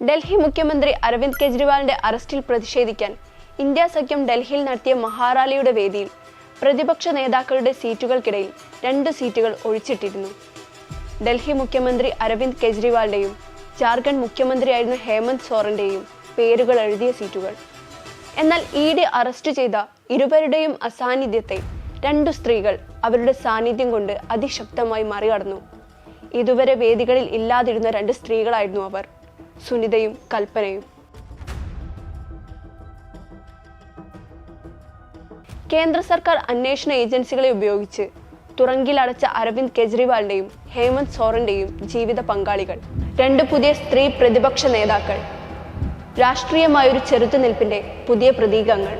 ഡൽഹി മുഖ്യമന്ത്രി അരവിന്ദ് കെജ്രിവാളിന്റെ അറസ്റ്റിൽ പ്രതിഷേധിക്കാൻ ഇന്ത്യ സഖ്യം ഡൽഹിയിൽ നടത്തിയ മഹാറാലിയുടെ വേദിയിൽ പ്രതിപക്ഷ നേതാക്കളുടെ സീറ്റുകൾക്കിടയിൽ രണ്ട് സീറ്റുകൾ ഒഴിച്ചിട്ടിരുന്നു. ഡൽഹി മുഖ്യമന്ത്രി അരവിന്ദ് കെജ്രിവാളിന്റെയും ജാർഖണ്ഡ് മുഖ്യമന്ത്രിയായിരുന്ന ഹേമന്ത് സോറന്റെയും പേരുകൾ എഴുതിയ സീറ്റുകൾ. എന്നാൽ ഇ ഡി അറസ്റ്റ് ചെയ്ത ഇരുവരുടെയും അസാന്നിധ്യത്തെ രണ്ടു സ്ത്രീകൾ അവരുടെ സാന്നിധ്യം കൊണ്ട് അതിശക്തമായി മറികടന്നു. ഇതുവരെ വേദികളിൽ ഇല്ലാതിരുന്ന രണ്ട് സ്ത്രീകളായിരുന്നു അവർ. സുനിതയും കൽപ്പനയും. കേന്ദ്ര സർക്കാർ അന്വേഷണ ഏജൻസികളെ ഉപയോഗിച്ച് തുറങ്കിലടച്ച അരവിന്ദ് കെജ്രിവാളിന്റെയും ഹേമന്ത് സോറന്റെയും ജീവിത പങ്കാളികൾ. രണ്ട് പുതിയ സ്ത്രീ പ്രതിപക്ഷ നേതാക്കൾ. രാഷ്ട്രീയമായൊരു ചെറുത്തുനിൽപ്പിന്റെ പുതിയ പ്രതീകങ്ങൾ.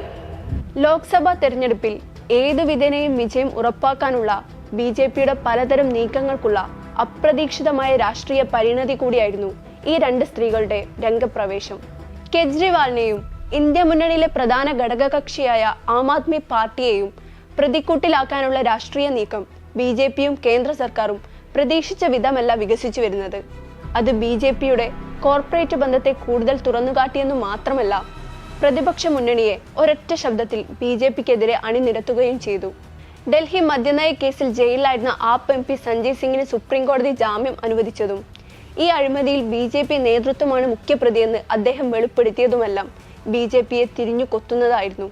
ലോക്സഭാ തെരഞ്ഞെടുപ്പിൽ ഏതു വിധേനയും വിജയം ഉറപ്പാക്കാനുള്ള ബി ജെ പിയുടെ പലതരം നീക്കങ്ങൾക്കുള്ള അപ്രതീക്ഷിതമായ രാഷ്ട്രീയ പരിണതി കൂടിയായിരുന്നു ഈ രണ്ട് സ്ത്രീകളുടെ രംഗപ്രവേശം. കെജ്രിവാളിനെയും ഇന്ത്യ മുന്നണിയിലെ പ്രധാന ഘടകകക്ഷിയായ ആം ആദ്മി പാർട്ടിയെയും പ്രതിക്കൂട്ടിലാക്കാനുള്ള രാഷ്ട്രീയ നീക്കം ബി ജെ പിയും കേന്ദ്ര സർക്കാരും പ്രതീക്ഷിച്ച വിധമല്ല വികസിച്ചു വരുന്നത്. അത് ബി ജെ പിയുടെ കോർപ്പറേറ്റ് ബന്ധത്തെ കൂടുതൽ തുറന്നുകാട്ടിയെന്നു മാത്രമല്ല പ്രതിപക്ഷ മുന്നണിയെ ഒരൊറ്റ ശബ്ദത്തിൽ ബി ജെ പിക്കെതിരെ അണിനിരത്തുകയും ചെയ്തു. ഡൽഹി മദ്യനയ കേസിൽ ജയിലിലായിരുന്ന ആപ്പ് എം പി സഞ്ജയ് സിംഗിന് സുപ്രീം കോടതി ജാമ്യം അനുവദിച്ചതും ഈ അഴിമതിയിൽ ബി ജെ പി നേതൃത്വമാണ് മുഖ്യപ്രതിയെന്ന് അദ്ദേഹം വെളിപ്പെടുത്തിയതുമെല്ലാം ബി ജെ പിയെ തിരിഞ്ഞു കൊത്തുന്നതായിരുന്നു.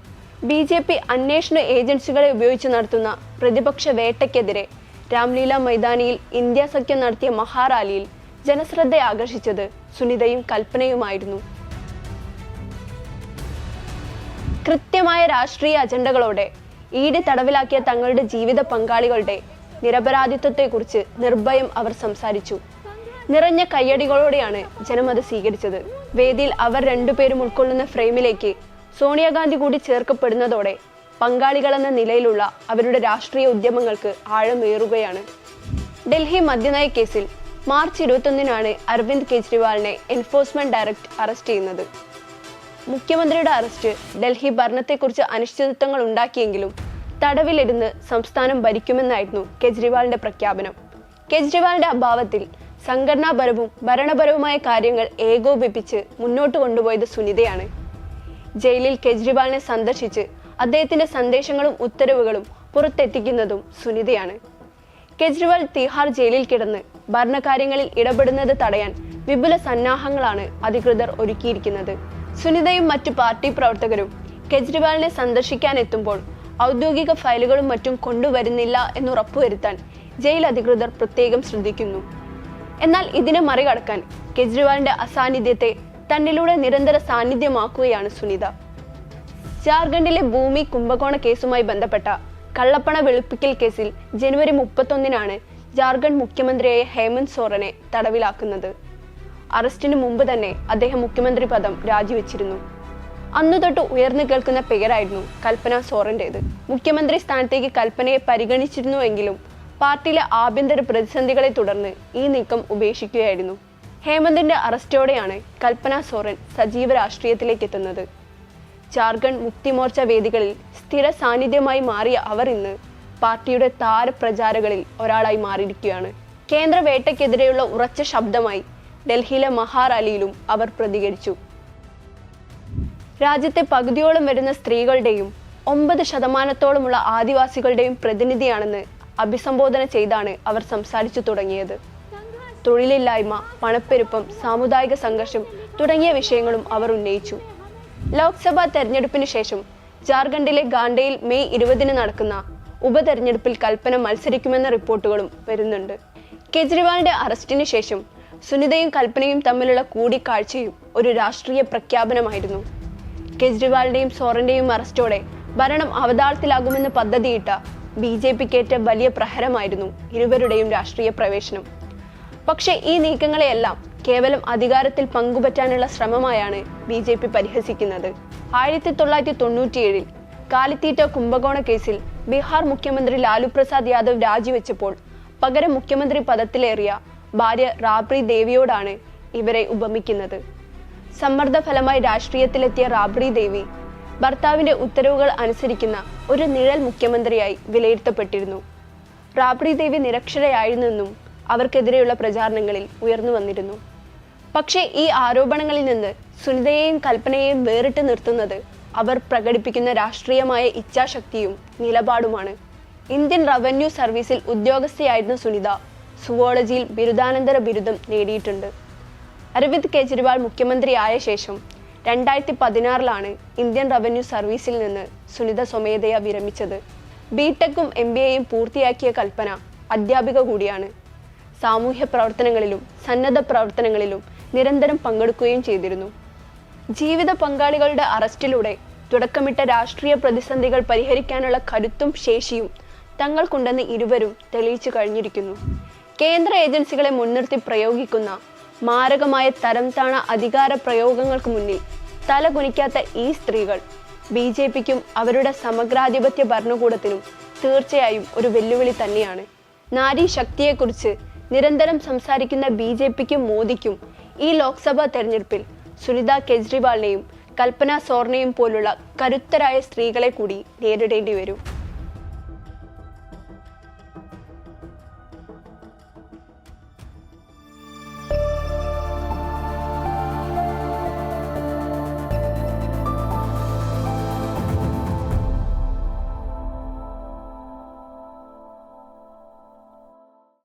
ബി ജെ പി അന്വേഷണ ഏജൻസികളെ ഉപയോഗിച്ച് നടത്തുന്ന പ്രതിപക്ഷ വേട്ടയ്ക്കെതിരെ രാംലീല മൈതാനിയിൽ ഇന്ത്യ സഖ്യം നടത്തിയ മഹാറാലിയിൽ ജനശ്രദ്ധ ആകർഷിച്ചത് സുനിതയും കൽപ്പനയുമായിരുന്നു. കൃത്യമായ രാഷ്ട്രീയ അജണ്ടകളോടെ ഈട് തടവിലാക്കിയ തങ്ങളുടെ ജീവിത പങ്കാളികളുടെ നിരപരാധിത്വത്തെക്കുറിച്ച് നിർഭയം അവർ സംസാരിച്ചു. നിറഞ്ഞ കയ്യടികളോടെയാണ് ജനം അത് സ്വീകരിച്ചത്. വേദിയിൽ അവർ രണ്ടുപേരും ഉൾക്കൊള്ളുന്ന ഫ്രെയിമിലേക്ക് സോണിയാഗാന്ധി കൂടി ചേർക്കപ്പെടുന്നതോടെ പങ്കാളികളെന്ന നിലയിലുള്ള അവരുടെ രാഷ്ട്രീയ ഉദ്യമങ്ങൾക്ക് ആഴമേറുകയാണ് ഡൽഹി മദ്യനയ കേസിൽ മാർച്ച് ഇരുപത്തൊന്നിനാണ് അരവിന്ദ് കെജ്രിവാളിനെ എൻഫോഴ്സ്മെന്റ് ഡയറക്ടർ അറസ്റ്റ് ചെയ്യുന്നത്. മുഖ്യമന്ത്രിയുടെ അറസ്റ്റ് ഡൽഹി ഭരണത്തെക്കുറിച്ച് അനിശ്ചിതത്വങ്ങൾ ഉണ്ടാക്കിയെങ്കിലും തടവിലിരുന്ന് സംസ്ഥാനം ഭരിക്കുമെന്നായിരുന്നു കെജ്രിവാളിന്റെ പ്രഖ്യാപനം. കെജ്രിവാളിന്റെ അഭാവത്തിൽ സംഘടനാപരവും ഭരണപരവുമായ കാര്യങ്ങൾ ഏകോപിപ്പിച്ച് മുന്നോട്ട് കൊണ്ടുപോയത് സുനിതയാണ്. ജയിലിൽ കെജ്രിവാളിനെ സന്ദർശിച്ച് അദ്ദേഹത്തിന്റെ സന്ദേശങ്ങളും ഉത്തരവുകളും പുറത്തെത്തിക്കുന്നതും സുനിതയാണ്. കെജ്രിവാൾ തിഹാർ ജയിലിൽ കിടന്ന് ഭരണകാര്യങ്ങളിൽ ഇടപെടുന്നത് തടയാൻ വിപുല സന്നാഹങ്ങളാണ് അധികൃതർ ഒരുക്കിയിരിക്കുന്നത്. സുനിതയും മറ്റു പാർട്ടി പ്രവർത്തകരും കെജ്രിവാളിനെ സന്ദർശിക്കാൻ എത്തുമ്പോൾ ഔദ്യോഗിക ഫയലുകളും മറ്റും കൊണ്ടുവരുന്നില്ല എന്നുറപ്പുവരുത്താൻ ജയിൽ അധികൃതർ പ്രത്യേകം ശ്രദ്ധിക്കുന്നു. എന്നാൽ ഇതിനെ മറികടക്കാൻ കെജ്രിവാളിന്റെ അസാന്നിധ്യത്തെ തന്നിലൂടെ നിരന്തര സാന്നിധ്യമാക്കുകയാണ് സുനിത. ജാർഖണ്ഡിലെ ഭൂമി കുംഭകോണ കേസുമായി ബന്ധപ്പെട്ട കള്ളപ്പണ വെളുപ്പിക്കൽ കേസിൽ ജനുവരി മുപ്പത്തൊന്നിനാണ് ജാർഖണ്ഡ് മുഖ്യമന്ത്രിയായ ഹേമന്ത് സോറനെ തടവിലാക്കുന്നത്. അറസ്റ്റിന് മുമ്പ് തന്നെ അദ്ദേഹം മുഖ്യമന്ത്രി പദം രാജിവെച്ചിരുന്നു. അന്നു തൊട്ട് ഉയർന്നു കേൾക്കുന്ന പേരായിരുന്നു കൽപ്പന സോറന്റേത്. മുഖ്യമന്ത്രി സ്ഥാനത്തേക്ക് കൽപ്പനയെ പരിഗണിച്ചിരുന്നുവെങ്കിലും പാർട്ടിയിലെ ആഭ്യന്തര പ്രതിസന്ധികളെ തുടർന്ന് ഈ നീക്കം ഉപേക്ഷിക്കുകയായിരുന്നു. ഹേമന്തിന്റെ അറസ്റ്റോടെയാണ് കൽപ്പന സോറൻ സജീവ രാഷ്ട്രീയത്തിലേക്ക് എത്തുന്നത്. ജാർഖണ്ഡ് മുക്തിമോർച്ച വേദികളിൽ സ്ഥിര സാന്നിധ്യമായി മാറിയ അവർ ഇന്ന് പാർട്ടിയുടെ താരപ്രചാരകളിൽ ഒരാളായി മാറിയിരിക്കുകയാണ്. കേന്ദ്ര വേട്ടയ്ക്കെതിരെയുള്ള ഉറച്ച ശബ്ദമായി ഡൽഹിയിലെ മഹാറാലിയിലും അവർ പ്രതികരിച്ചു. രാജ്യത്തെ പകുതിയോളം വരുന്ന സ്ത്രീകളുടെയും ഒമ്പത് ശതമാനത്തോളമുള്ള ആദിവാസികളുടെയും പ്രതിനിധിയാണെന്ന് അഭിസംബോധന ചെയ്താണ് അവർ സംസാരിച്ചു തുടങ്ങിയത്. തൊഴിലില്ലായ്മ പണപ്പെരുപ്പം സാമുദായിക സംഘർഷം തുടങ്ങിയ വിഷയങ്ങളും അവർ ഉന്നയിച്ചു. ലോക്സഭാ തെരഞ്ഞെടുപ്പിന് ശേഷം ജാർഖണ്ഡിലെ ഗാണ്ടയിൽ മെയ് ഇരുപതിന് നടക്കുന്ന ഉപതെരഞ്ഞെടുപ്പിൽ കൽപ്പന മത്സരിക്കുമെന്ന റിപ്പോർട്ടുകളും വരുന്നുണ്ട്. കെജ്രിവാളിന്റെ അറസ്റ്റിന് ശേഷം സുനിതയും കൽപ്പനയും തമ്മിലുള്ള കൂടിക്കാഴ്ചയും ഒരു രാഷ്ട്രീയ പ്രഖ്യാപനമായിരുന്നു. കെജ്രിവാളിന്റെയും സോറിന്റെയും അറസ്റ്റോടെ ഭരണം അവതാളത്തിലാകുമെന്ന് പദ്ധതിയിട്ട ബി ജെ പിക്കേറ്റ വലിയ പ്രഹരമായിരുന്നു ഇരുവരുടെയും രാഷ്ട്രീയ പ്രവേശനം. പക്ഷേ ഈ നീക്കങ്ങളെയെല്ലാം കേവലം അധികാരത്തിൽ പങ്കുപറ്റാനുള്ള ശ്രമമായാണ് ബി ജെ പി പരിഹസിക്കുന്നത്. ആയിരത്തി തൊള്ളായിരത്തി തൊണ്ണൂറ്റിയേഴിൽ കാലിത്തീറ്റ കുംഭകോണ കേസിൽ ബീഹാർ മുഖ്യമന്ത്രി ലാലു പ്രസാദ് യാദവ് രാജിവെച്ചപ്പോൾ പകരം മുഖ്യമന്ത്രി പദത്തിലേറിയ ഭാര്യ റാബ്രി ദേവിയോടാണ് ഇവരെ ഉപമിക്കുന്നത്. സമ്മർദ്ദ ഫലമായി രാഷ്ട്രീയത്തിലെത്തിയ റാബ്രി ദേവി ഭർത്താവിന്റെ ഉത്തരവുകൾ അനുസരിക്കുന്ന ഒരു നിഴൽ മുഖ്യമന്ത്രിയായി വിലയിരുത്തപ്പെട്ടിരുന്നു. റാബ്രി ദേവി നിരക്ഷരയായിരുന്നെന്നും അവർക്കെതിരെയുള്ള പ്രചാരണങ്ങളിൽ ഉയർന്നു വന്നിരുന്നു. പക്ഷേ ഈ ആരോപണങ്ങളിൽ നിന്ന് സുനിതയെയും കൽപ്പനയെയും വേറിട്ട് നിർത്തുന്നത് അവർ പ്രകടിപ്പിക്കുന്ന രാഷ്ട്രീയമായ ഇച്ഛാശക്തിയും നിലപാടുമാണ്. ഇന്ത്യൻ റവന്യൂ സർവീസിൽ ഉദ്യോഗസ്ഥയായിരുന്ന സുനിത സുവോളജിയിൽ ബിരുദാനന്തര ബിരുദം നേടിയിട്ടുണ്ട്. അരവിന്ദ് കെജ്രിവാൾ മുഖ്യമന്ത്രിയായ ശേഷം രണ്ടായിരത്തി പതിനാറിലാണ് ഇന്ത്യൻ റവന്യൂ സർവീസിൽ നിന്ന് സുനിത സ്വമേധയ വിരമിച്ചത്. ബിടെക്കും എം ബി എയും പൂർത്തിയാക്കിയ കൽപ്പന അധ്യാപിക കൂടിയാണ്. സാമൂഹ്യ പ്രവർത്തനങ്ങളിലും സന്നദ്ധ പ്രവർത്തനങ്ങളിലും നിരന്തരം പങ്കെടുക്കുകയും ചെയ്തിരുന്നു. ജീവിത പങ്കാളികളുടെ അറസ്റ്റിലൂടെ തുടക്കമിട്ട രാഷ്ട്രീയ പ്രതിസന്ധികൾ പരിഹരിക്കാനുള്ള കരുത്തും ശേഷിയും തങ്ങൾക്കുണ്ടെന്ന് ഇരുവരും തെളിയിച്ചു കഴിഞ്ഞിരിക്കുന്നു. കേന്ദ്ര ഏജൻസികളെ മുൻനിർത്തി പ്രയോഗിക്കുന്ന മാരകമായ തരംതാണ അധികാര പ്രയോഗങ്ങൾക്ക് മുന്നിൽ തല കുനിക്കാത്ത ഈ സ്ത്രീകൾ ബി ജെ പിക്കും അവരുടെ സമഗ്രാധിപത്യ ഭരണകൂടത്തിനും തീർച്ചയായും ഒരു വെല്ലുവിളി തന്നെയാണ്. നാരി ശക്തിയെക്കുറിച്ച് നിരന്തരം സംസാരിക്കുന്ന ബി ജെ പിക്കും മോദിക്കും ഈ ലോക്സഭാ തെരഞ്ഞെടുപ്പിൽ സുനിത കെജ്രിവാളിനെയും കൽപ്പന സോർണയും പോലുള്ള കരുത്തരായ സ്ത്രീകളെ കൂടി നേരിടേണ്ടി വരും.